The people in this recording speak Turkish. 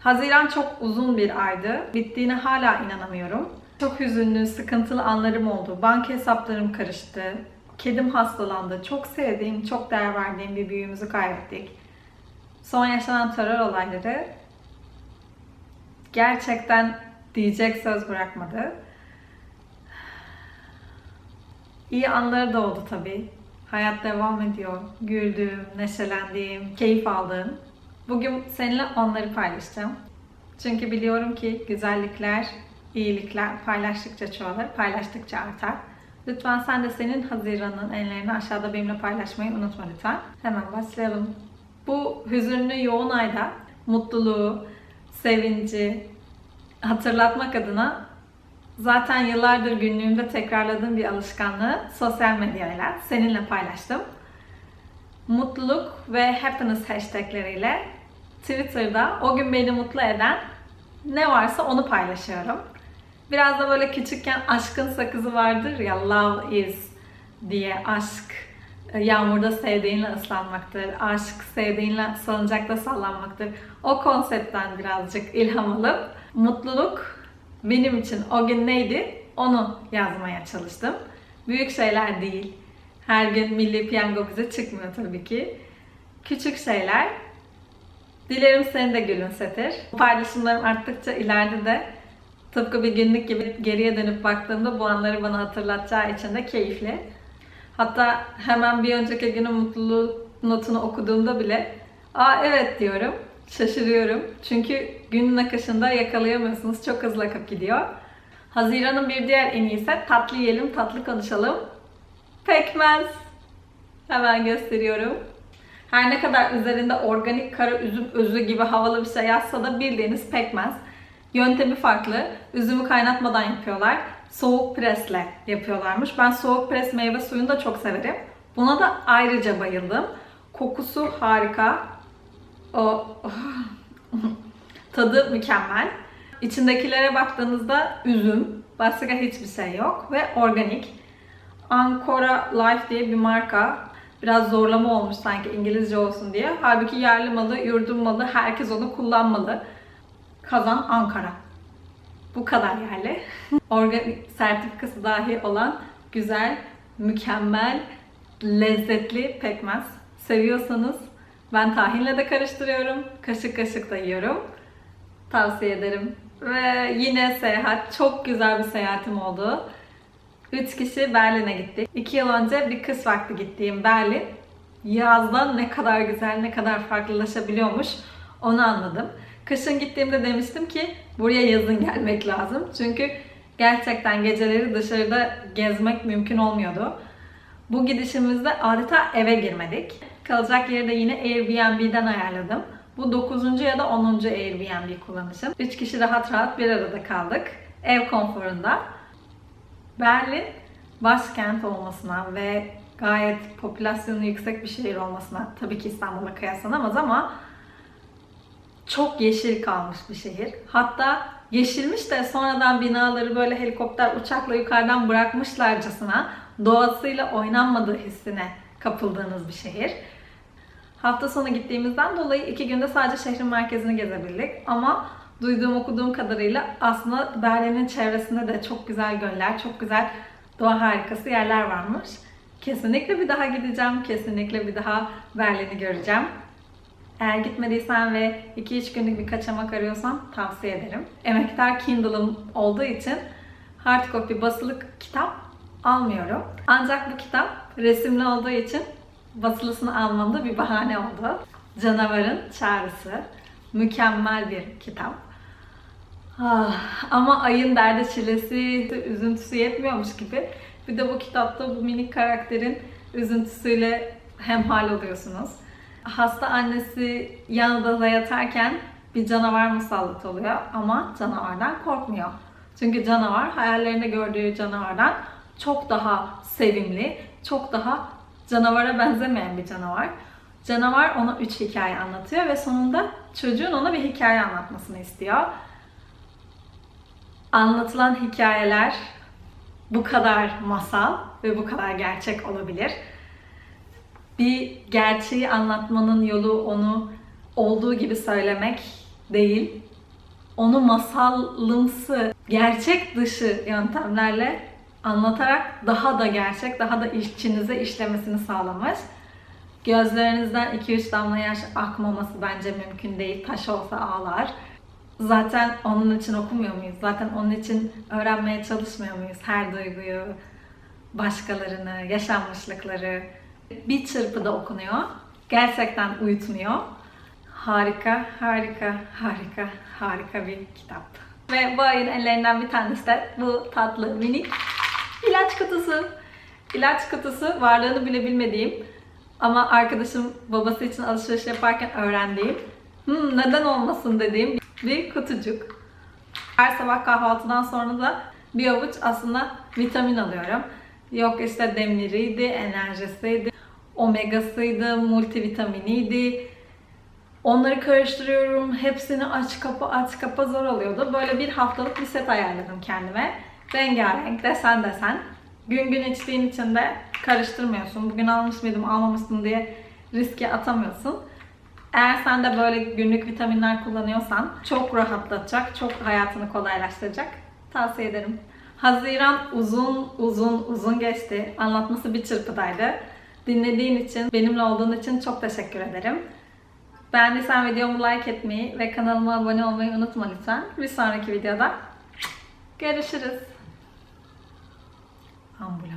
Haziran çok uzun bir aydı. Bittiğine hala inanamıyorum. Çok hüzünlü, sıkıntılı anlarım oldu. Banka hesaplarım karıştı. Kedim hastalandı. Çok sevdiğim, çok değer verdiğim bir büyüğümüzü kaybettik. Son yaşanan terör olayları gerçekten diyecek söz bırakmadı. İyi anları da oldu tabii. Hayat devam ediyor. Güldüğüm, neşelendiğim, keyif aldığım. Bugün seninle onları paylaşacağım. Çünkü biliyorum ki güzellikler, iyilikler paylaştıkça çoğalır, paylaştıkça artar. Lütfen sen de senin Haziran'ın enlerini aşağıda benimle paylaşmayı unutma lütfen. Hemen başlayalım. Bu hüzünlü yoğun ayda mutluluğu, sevinci hatırlatmak adına zaten yıllardır günlüğümde tekrarladığım bir alışkanlığı sosyal medyayla seninle paylaştım. Mutluluk ve happiness hashtagleriyle Twitter'da o gün beni mutlu eden ne varsa onu paylaşıyorum. Biraz da böyle küçükken aşkın sakızı vardır ya love is diye aşk e, yağmurda sevdiğinle ıslanmaktır, aşk sevdiğinle salıncakta sallanmaktır. O konseptten birazcık ilham alıp mutluluk benim için o gün neydi onu yazmaya çalıştım. Büyük şeyler değil. Her gün milli piyango bize çıkmıyor tabii ki. Küçük şeyler. Dilerim seni de gülümsetir. Bu paylaşımlarım arttıkça ileride de tıpkı bir günlük gibi geriye dönüp baktığımda bu anları bana hatırlatacağı için de keyifli. Hatta hemen bir önceki günün mutluluğu notunu okuduğumda bile aa evet diyorum. Şaşırıyorum. Çünkü günün akışında yakalayamıyorsunuz. Çok hızlı akıp gidiyor. Haziran'ın bir diğer en iyisi tatlı yiyelim, tatlı konuşalım. Pekmez. Hemen gösteriyorum. Her ne kadar üzerinde organik kara üzüm özü gibi havalı bir şey yazsa da bildiğiniz pekmez. Yöntemi farklı. Üzümü kaynatmadan yapıyorlar. Soğuk presle yapıyorlarmış. Ben soğuk pres meyve suyunu da çok severim. Buna da ayrıca bayıldım. Kokusu harika. O tadı mükemmel. İçindekilere baktığınızda üzüm, başka hiçbir şey yok ve organik. Ancora Life diye bir marka. Biraz zorlama olmuş sanki İngilizce olsun diye. Halbuki yerli malı, yurdum malı, herkes onu kullanmalı. Kazan Ankara. Bu kadar yerli. Organik sertifikası dahi olan güzel, mükemmel, lezzetli pekmez. Seviyorsanız ben tahinle de karıştırıyorum. Kaşık kaşık da yiyorum. Tavsiye ederim. Ve yine seyahat. Çok güzel bir seyahatim oldu. Üç kişi Berlin'e gittik. İki yıl önce bir kış vakti gittiğim Berlin yazdan ne kadar güzel, ne kadar farklılaşabiliyormuş onu anladım. Kışın gittiğimde demiştim ki buraya yazın gelmek lazım. Çünkü gerçekten geceleri dışarıda gezmek mümkün olmuyordu. Bu gidişimizde adeta eve girmedik. Kalacak yeri de yine Airbnb'den ayarladım. Bu 9. ya da 10. Airbnb kullanışım. 3 kişi rahat rahat bir arada kaldık. Ev konforunda. Berlin başkent olmasına ve gayet popülasyonu yüksek bir şehir olmasına tabii ki İstanbul'la kıyaslanamaz ama çok yeşil kalmış bir şehir. Hatta yeşilmiş de sonradan binaları böyle helikopter uçakla yukarıdan bırakmışlarcasına doğasıyla oynanmadığı hissine kapıldığınız bir şehir. Hafta sonu gittiğimizden dolayı iki günde sadece şehrin merkezini gezebildik. Ama duyduğum okuduğum kadarıyla aslında Berlin'in çevresinde de çok güzel göller, çok güzel doğa harikası yerler varmış. Kesinlikle bir daha gideceğim. Kesinlikle bir daha Berlin'i göreceğim. Eğer gitmediysen ve 2-3 günlük bir kaçamak arıyorsan tavsiye ederim. Emektar Kindle'ım olduğu için hard copy basılı kitap almıyorum. Ancak bu kitap resimli olduğu için basılısını almamda bir bahane oldu. Canavarın Çağrısı. Mükemmel bir kitap. Ah, ama ayın derdi çilesi, üzüntüsü yetmiyormuş gibi. Bir de bu kitapta bu minik karakterin üzüntüsüyle hemhal oluyorsunuz. Hasta annesi yan odada yatarken bir canavar musallat oluyor ama canavardan korkmuyor. Çünkü canavar hayallerinde gördüğü canavardan çok daha sevimli, çok daha canavara benzemeyen bir canavar. Canavar ona üç hikaye anlatıyor ve sonunda çocuğun ona bir hikaye anlatmasını istiyor. Anlatılan hikayeler bu kadar masal ve bu kadar gerçek olabilir. Bir gerçeği anlatmanın yolu onu olduğu gibi söylemek değil, onu masallımsı, gerçek dışı yöntemlerle anlatarak daha da gerçek, daha da içinize işlemesini sağlamış. Gözlerinizden 2-3 damla yaş akmaması bence mümkün değil. Taş olsa ağlar. Zaten onun için okumuyor muyuz? Zaten onun için öğrenmeye çalışmıyor muyuz? Her duyguyu, başkalarını, yaşanmışlıkları bir çırpıda okunuyor. Gerçekten uyutmuyor. Harika, harika, harika, harika bir kitap. Ve bu ayın ellerinden bir tanesi de bu tatlı minik ilaç kutusu. İlaç kutusu varlığını bile bilmediğim ama arkadaşım babası için alışveriş yaparken öğrendiğim, "Hmm, neden olmasın dediğim bir kutucuk. Her sabah kahvaltıdan sonra da bir avuç aslında vitamin alıyorum. Yok işte demiriydi, enerjisiydi, omegasıydı, multivitaminiydi. Onları karıştırıyorum. Hepsini aç kapa aç kapa zor oluyordu. Böyle bir haftalık bir set ayarladım kendime. Rengarenk, desen desen. Gün gün içtiğin için de karıştırmıyorsun. Bugün almış mıydım, almamıştım diye riske atamıyorsun. Eğer sen de böyle günlük vitaminler kullanıyorsan çok rahatlatacak, çok hayatını kolaylaştıracak. Tavsiye ederim. Haziran uzun uzun uzun geçti. Anlatması bir çırpıdaydı. Dinlediğin için, benimle olduğun için çok teşekkür ederim. Beğendiysen videomu like etmeyi ve kanalıma abone olmayı unutma lütfen. Bir sonraki videoda görüşürüz. Ambulans.